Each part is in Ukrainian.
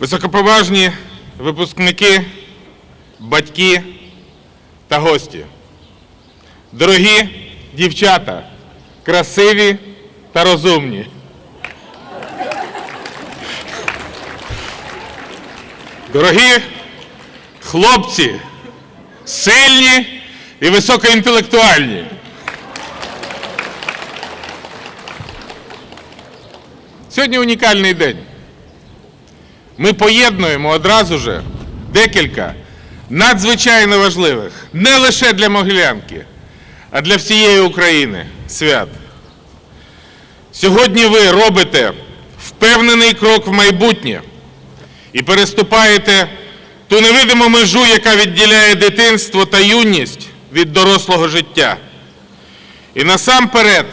Високоповажні випускники, батьки та гості. Дорогі дівчата, красиві та розумні. Дорогі хлопці, сильні і високоінтелектуальні. Сьогодні унікальний день. Ми поєднуємо одразу же декілька надзвичайно важливих не лише для Могилянки, а для всієї України свят. Сьогодні ви робите впевнений крок в майбутнє і переступаєте ту невидиму межу, яка відділяє дитинство та юність від дорослого життя. І насамперед,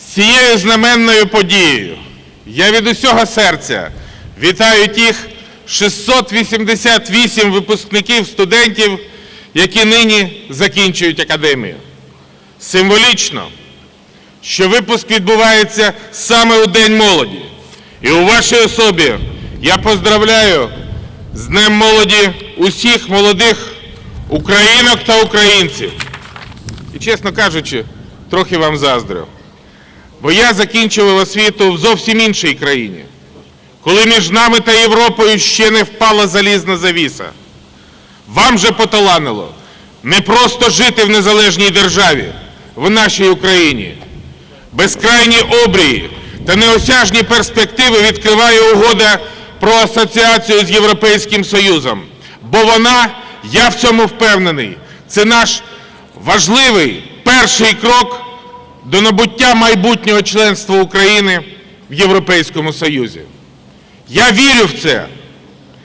з цією знаменною подією я від усього серця вітаю тих 688 випускників студентів, які нині закінчують академію. Символічно, що випуск відбувається саме у День молоді. І у вашій особі я поздравляю з Днем молоді усіх молодих українок та українців. І, чесно кажучи, трохи вам заздрю. Бо я закінчував освіту в зовсім іншій країні, коли між нами та Європою ще не впала залізна завіса. Вам же поталанило не просто жити в незалежній державі, в нашій Україні. Безкрайні обрії та неосяжні перспективи відкриває угода про асоціацію з Європейським Союзом. Бо вона, я в цьому впевнений, це наш важливий перший крок до набуття майбутнього членства України в Європейському Союзі. Я вірю в це.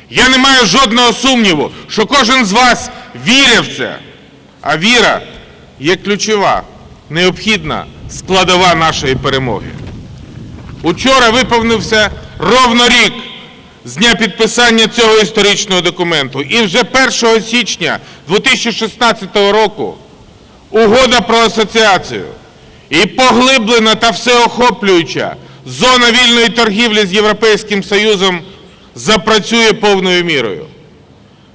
Я не маю жодного сумніву, що кожен з вас вірить в це. А віра є ключова, необхідна складова нашої перемоги. Учора виповнився ровно рік з дня підписання цього історичного документу. І вже 1 січня 2016 року угода про асоціацію і поглиблена та всеохоплююча зона вільної торгівлі з Європейським Союзом запрацює повною мірою.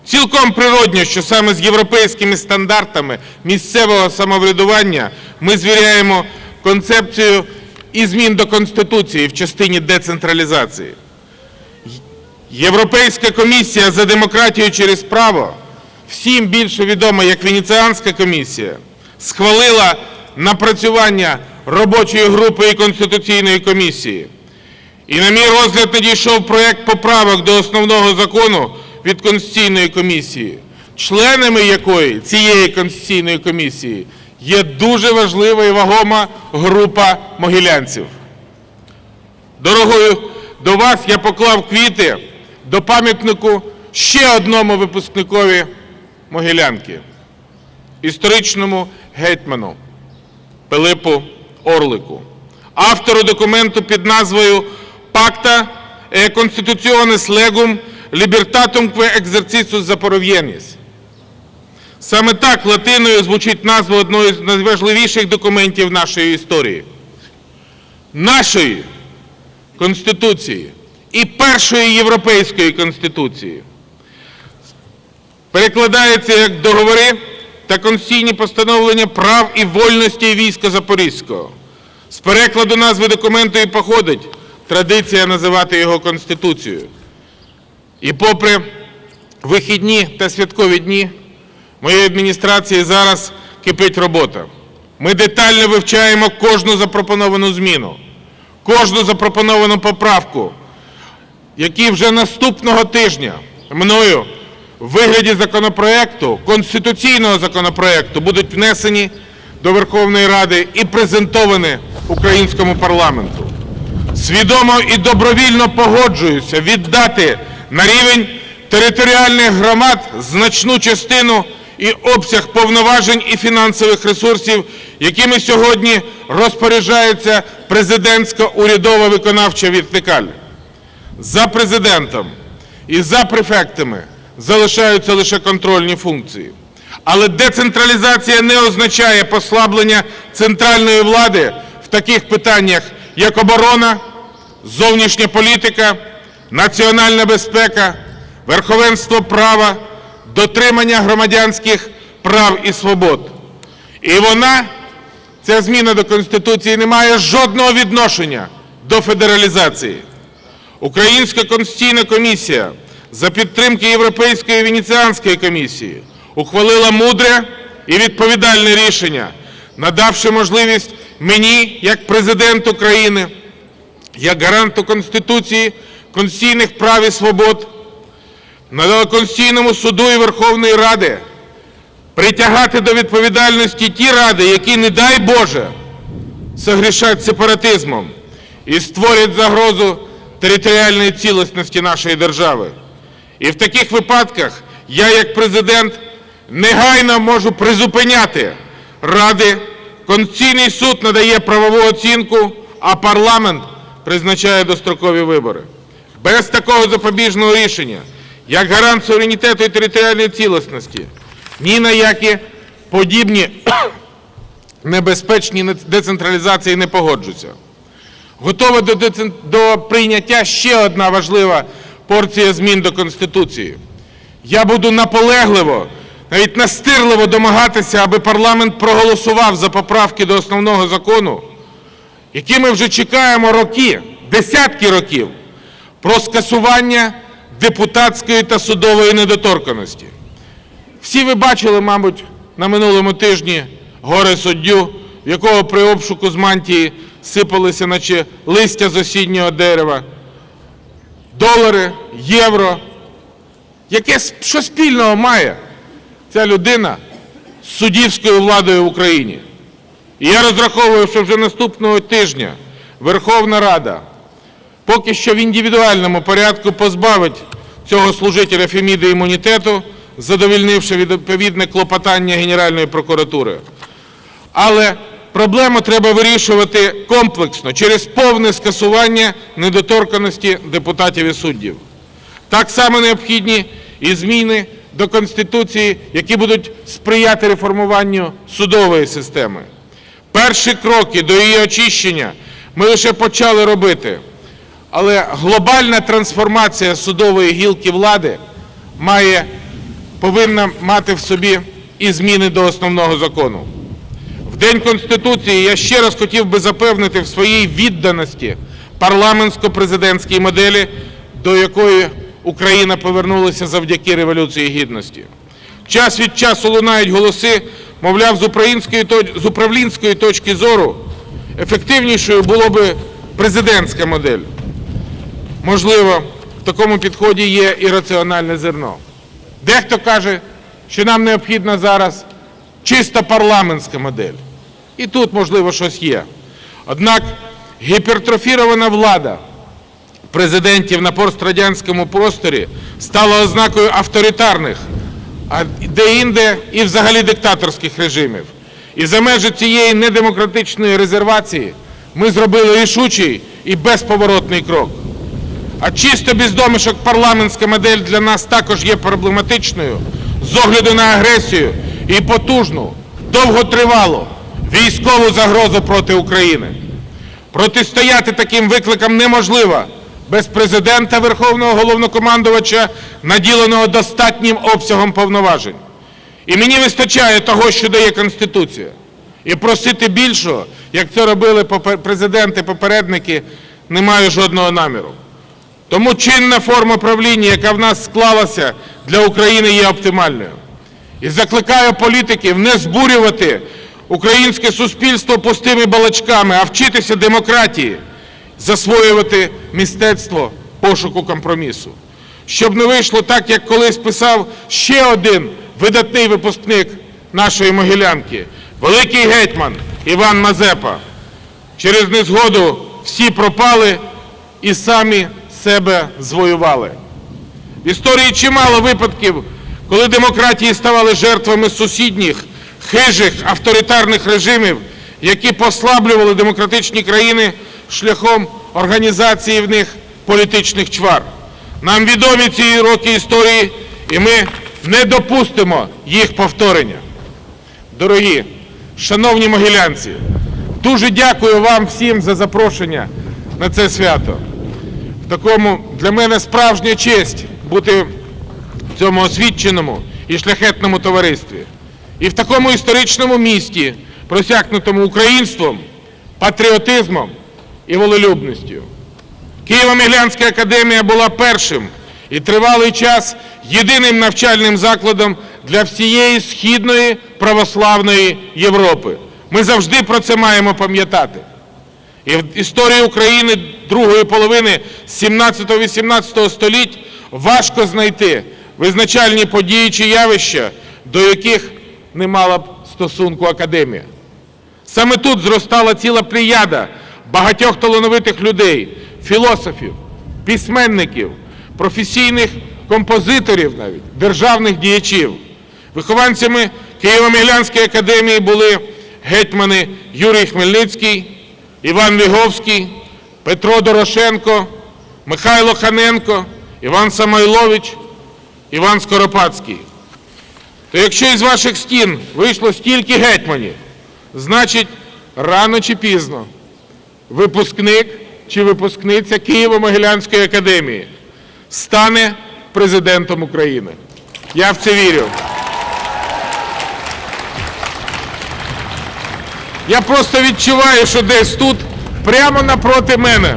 Цілком природньо, що саме з європейськими стандартами місцевого самоврядування ми звіряємо концепцію і змін до Конституції в частині децентралізації. Європейська комісія за демократію через право, всім більше відома як Венеціанська комісія, схвалила напрацювання робочої групи і Конституційної комісії. І на мій розгляд надійшов проєкт поправок до основного закону від Конституційної комісії, членами якої цієї Конституційної комісії є дуже важлива і вагома група могилянців. Дорогою до вас я поклав квіти до пам'ятнику ще одному випускникові Могилянки, історичному гетьману Пилипу Орлику, автору документу під назвою «Pacta e Constitutionis Legum Libertatum que exercitus Запоров'єніс». Саме так латиною звучить назва одного з найважливіших документів нашої історії. Нашої Конституції і першої Європейської Конституції. Перекладається як договори та конституційні постановлення прав і вольностей війська Запорізького. З перекладу назви документу і походить традиція називати його Конституцією. І попри вихідні та святкові дні, моєї адміністрації зараз кипить робота. Ми детально вивчаємо кожну запропоновану зміну, кожну запропоновану поправку, які вже наступного тижня мною в вигляді законопроекту, конституційного законопроекту, будуть внесені до Верховної Ради і презентовані українському парламенту. Свідомо і добровільно погоджуюся віддати на рівень територіальних громад значну частину і обсяг повноважень і фінансових ресурсів, якими сьогодні розпоряджається президентська урядова виконавча вертикаль. За президентом і за префектами залишаються лише контрольні функції. Але децентралізація не означає послаблення центральної влади в таких питаннях, як оборона, зовнішня політика, національна безпека, верховенство права, дотримання громадянських прав і свобод. І вона, ця зміна до Конституції, не має жодного відношення до федералізації. Українська конституційна комісія за підтримки Європейської Венеціанської комісії ухвалила мудре і відповідальне рішення, надавши можливість мені, як президенту країни, як гаранту Конституції, конституційних прав і свобод, надала Конституційному суду і Верховної Ради притягати до відповідальності ті ради, які, не дай Боже, согрішать сепаратизмом і створять загрозу територіальної цілісності нашої держави. І в таких випадках я, як президент, негайно можу призупиняти ради, Конституційний суд надає правову оцінку, а парламент призначає дострокові вибори. Без такого запобіжного рішення, як гарант суверенітету і територіальної цілісності, ні на які подібні небезпечні децентралізації не погоджуся. Готова до прийняття ще одна важлива порція змін до Конституції. Я буду наполегливо, навіть настирливо домагатися, аби парламент проголосував за поправки до основного закону, які ми вже чекаємо роки, десятки років, про скасування депутатської та судової недоторканості. Всі ви бачили, мабуть, на минулому тижні горе суддю, якого при обшуку з мантії сипалися, наче листя з осіннього дерева, долари, євро. Яке що спільного має ця людина з суддівською владою в Україні? І я розраховую, що вже наступного тижня Верховна Рада поки що в індивідуальному порядку позбавить цього служителя Феміди імунітету, задовільнивши відповідне клопотання Генеральної прокуратури. Але проблему треба вирішувати комплексно через повне скасування недоторканості депутатів і суддів. Так само необхідні і зміни до Конституції, які будуть сприяти реформуванню судової системи. Перші кроки до її очищення ми лише почали робити. Але глобальна трансформація судової гілки влади має, повинна мати в собі і зміни до основного закону. В День Конституції я ще раз хотів би запевнити в своїй відданості парламентсько-президентській моделі, до якої Україна повернулася завдяки Революції Гідності. Час від часу лунають голоси, мовляв, з української з управлінської точки зору ефективнішою було би президентська модель. Можливо, в такому підході є і раціональне зерно. Дехто каже, що нам необхідна зараз чисто парламентська модель. І тут, можливо, щось є. Однак гіпертрофірована влада президентів на пострадянському просторі стала ознакою авторитарних, а де-інде і взагалі диктаторських режимів. І за межі цієї недемократичної резервації ми зробили рішучий і безповоротний крок. А чисто без домішок парламентська модель для нас також є проблематичною з огляду на агресію і потужну, довготривалу військову загрозу проти України. Протистояти таким викликам неможливо без президента Верховного головнокомандувача, наділеного достатнім обсягом повноважень. І мені вистачає того, що дає Конституція. І просити більшого, як це робили президенти-попередники, не маю жодного наміру. Тому чинна форма правління, яка в нас склалася для України, є оптимальною. І закликаю політиків не збурювати українське суспільство пустими балачками, а вчитися демократії, засвоювати мистецтво пошуку компромісу. Щоб не вийшло так, як колись писав ще один видатний випускник нашої Могилянки, великий гетьман Іван Мазепа. Через незгоду всі пропали і самі себе звоювали. В історії чимало випадків, коли демократії ставали жертвами сусідніх, хижих, авторитарних режимів, які послаблювали демократичні країни шляхом організації в них політичних чвар. Нам відомі ці роки історії, і ми не допустимо їх повторення. Дорогі, шановні могилянці, дуже дякую вам всім за запрошення на це свято. В такому для мене справжня честь бути цьому освіченому і шляхетному товаристві. І в такому історичному місті, просякнутому українством, патріотизмом і волелюбністю. Києво-Міглянська академія була першим і тривалий час єдиним навчальним закладом для всієї східної православної Європи. Ми завжди про це маємо пам'ятати. І в історії України другої половини 17-18 століть важко знайти визначальні події чи явища, до яких не мала б стосунку академія. Саме тут зростала ціла плеяда багатьох талановитих людей, філософів, письменників, професійних композиторів навіть, державних діячів. Вихованцями Києво-Міглянської академії були гетьмани Юрій Хмельницький, Іван Віговський, Петро Дорошенко, Михайло Ханенко, Іван Самойлович, Іван Скоропадський. То якщо із ваших стін вийшло стільки гетьманів, значить рано чи пізно випускник чи випускниця Києво-Могилянської академії стане президентом України. Я в це вірю. Я просто відчуваю, що десь тут, прямо напроти мене,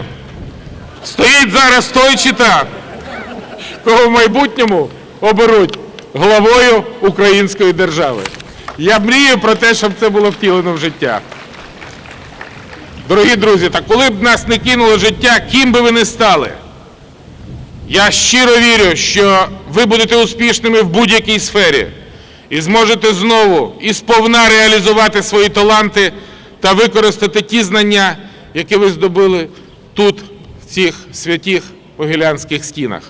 стоїть зараз той чи та, кого в майбутньому оберуть главою української держави. Я мрію про те, щоб це було втілено в життя. Дорогі друзі, та коли б нас не кинуло життя, ким би ви не стали, я щиро вірю, що ви будете успішними в будь-якій сфері і зможете знову і сповна реалізувати свої таланти та використати ті знання, які ви здобули тут, в цих святих могилянських стінах.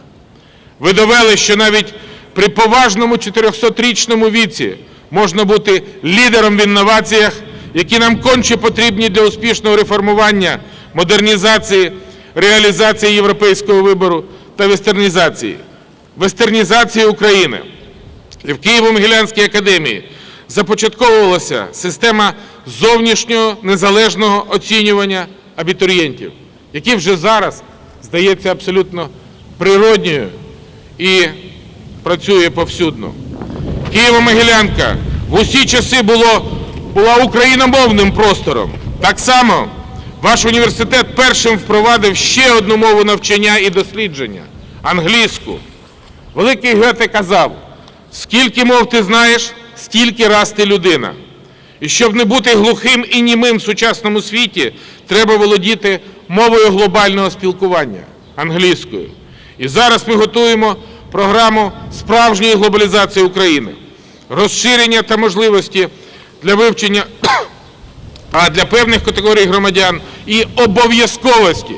Ви довели, що навіть при поважному 400-річному віці можна бути лідером в інноваціях, які нам конче потрібні для успішного реформування, модернізації, реалізації європейського вибору та вестернізації. Вестернізації України. І в Києво-Могилянській академії започатковувалася система зовнішнього незалежного оцінювання абітурієнтів, які вже зараз здається абсолютно природньою і працює повсюдно. Києво-Могилянка в усі часи було, була україномовним простором. Так само ваш університет першим впровадив ще одну мову навчання і дослідження англійську. Великий Гете казав, скільки мов ти знаєш, стільки раз ти людина. І щоб не бути глухим і німим в сучасному світі, треба володіти мовою глобального спілкування англійською. І зараз ми готуємо програму справжньої глобалізації України, розширення та можливості для вивчення для певних категорій громадян і обов'язковості,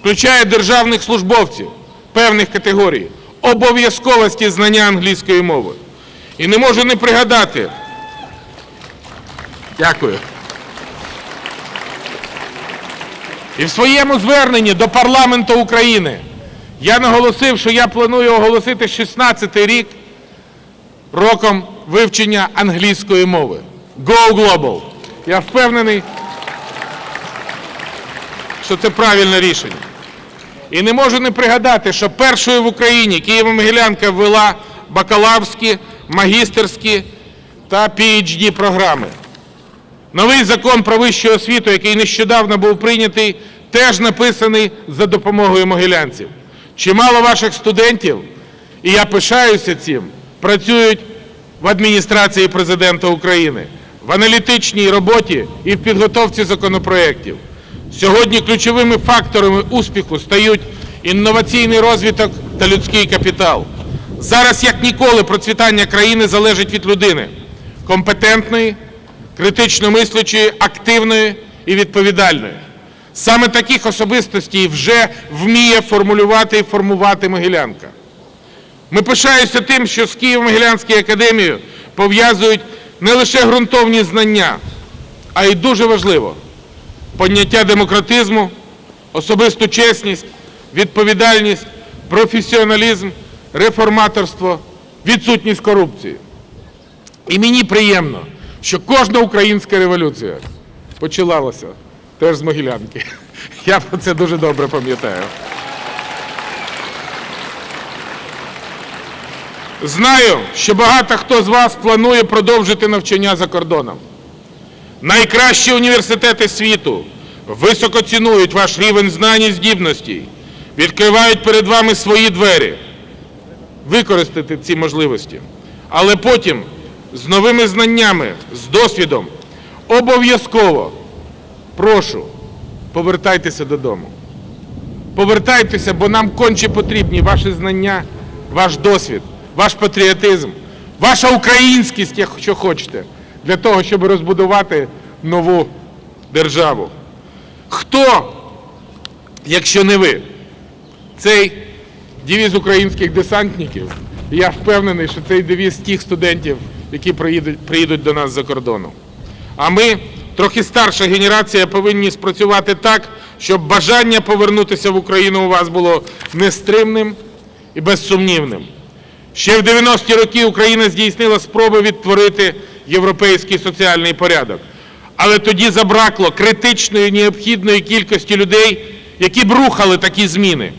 включає державних службовців певних категорій, обов'язковості знання англійської мови. І не можу не пригадати. Дякую. І в своєму зверненні до парламенту України я наголосив, що я планую оголосити 16-й рік роком вивчення англійської мови. Go Global. Я впевнений, що це правильне рішення. І не можу не пригадати, що першою в Україні Києво-Могилянка ввела бакалаврські, магістерські та PhD програми. Новий закон про вищу освіту, який нещодавно був прийнятий, теж написаний за допомогою могилянців. Чимало ваших студентів, і я пишаюся цим, працюють в адміністрації президента України, в аналітичній роботі і в підготовці законопроєктів. Сьогодні ключовими факторами успіху стають інноваційний розвиток та людський капітал. Зараз як ніколи процвітання країни залежить від людини компетентної, критично мислячої, активної і відповідальної. Саме таких особистостей вже вміє формулювати і формувати Могилянка. Ми пишаємося тим, що з Києво-Могилянською академією пов'язують не лише ґрунтовні знання, а й дуже важливо поняття демократизму, особисту чесність, відповідальність, професіоналізм, реформаторство, відсутність корупції. І мені приємно, що кожна українська революція починалася теж з Могилянки. Я про це дуже добре пам'ятаю. Знаю, що багато хто з вас планує продовжити навчання за кордоном. Найкращі університети світу високо цінують ваш рівень знань і здібності, відкривають перед вами свої двері. Використати ці можливості. Але потім з новими знаннями, з досвідом обов'язково прошу, повертайтеся додому. Повертайтеся, бо нам конче потрібні ваші знання, ваш досвід, ваш патріотизм, ваша українськість, якщо хочете, для того, щоб розбудувати нову державу. Хто, якщо не ви, цей девіз українських десантників, і я впевнений, що цей девіз тих студентів, які приїдуть, приїдуть до нас за кордону. А ми, трохи старша генерація, повинні спрацювати так, щоб бажання повернутися в Україну у вас було нестримним і безсумнівним. Ще в 90-ті роки Україна здійснила спроби відтворити європейський соціальний порядок. Але тоді забракло критичної необхідної кількості людей, які б рухали такі зміни.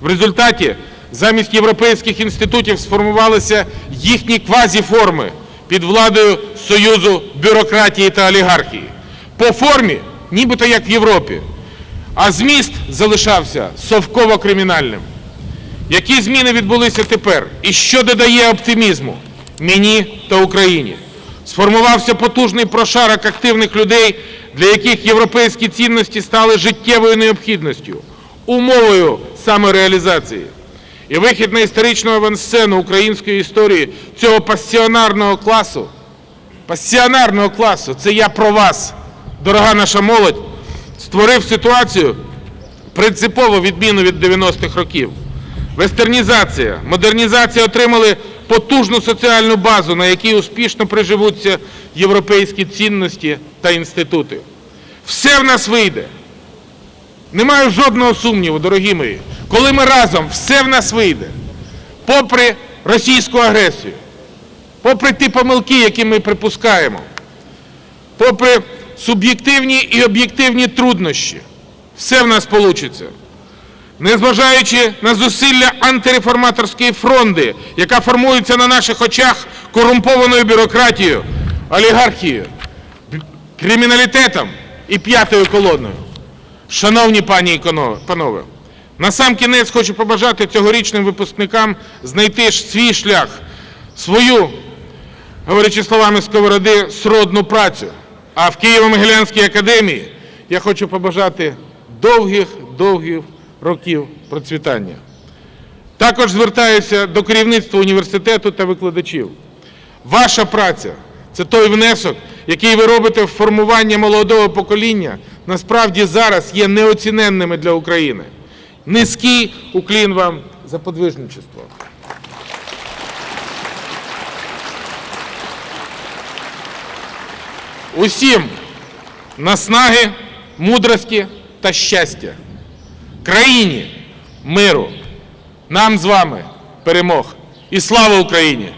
В результаті замість європейських інститутів сформувалися їхні квазіформи під владою Союзу бюрократії та олігархії. По формі, нібито як в Європі, а зміст залишався совково-кримінальним. Які зміни відбулися тепер? І що додає оптимізму мені та Україні? Сформувався потужний прошарок активних людей, для яких європейські цінності стали життєвою необхідністю, умовою самореалізації. І вихід на історичну авансцену української історії цього пасіонарного класу, пасіонарного класу, це я про вас, дорога наша молодь, створив ситуацію принципово відміну від 90-х років. Вестернізація, модернізація отримали потужну соціальну базу, на якій успішно приживуться європейські цінності та інститути. Все в нас вийде. Не маю жодного сумніву, дорогі мої. Коли ми разом, все в нас вийде. Попри російську агресію, попри ті помилки, які ми припускаємо, попри суб'єктивні і об'єктивні труднощі, все в нас вийде. Незважаючи на зусилля антиреформаторської фронди, яка формується на наших очах корумпованою бюрократією, олігархією, криміналітетом і п'ятою колоною. Шановні пані і панове, на сам кінець хочу побажати цьогорічним випускникам знайти свій шлях, свою, говорячи словами Сковороди, сродну працю. А в Києво-Могилянській академії я хочу побажати довгих-довгих років процвітання. Також звертаюся до керівництва університету та викладачів. Ваша праця це той внесок, який ви робите в формування молодого покоління, насправді зараз є неоціненними для України. Низький уклін вам за подвижничество. Усім наснаги, мудрості та щастя. Країні миру. Нам з вами перемог. І слава Україні!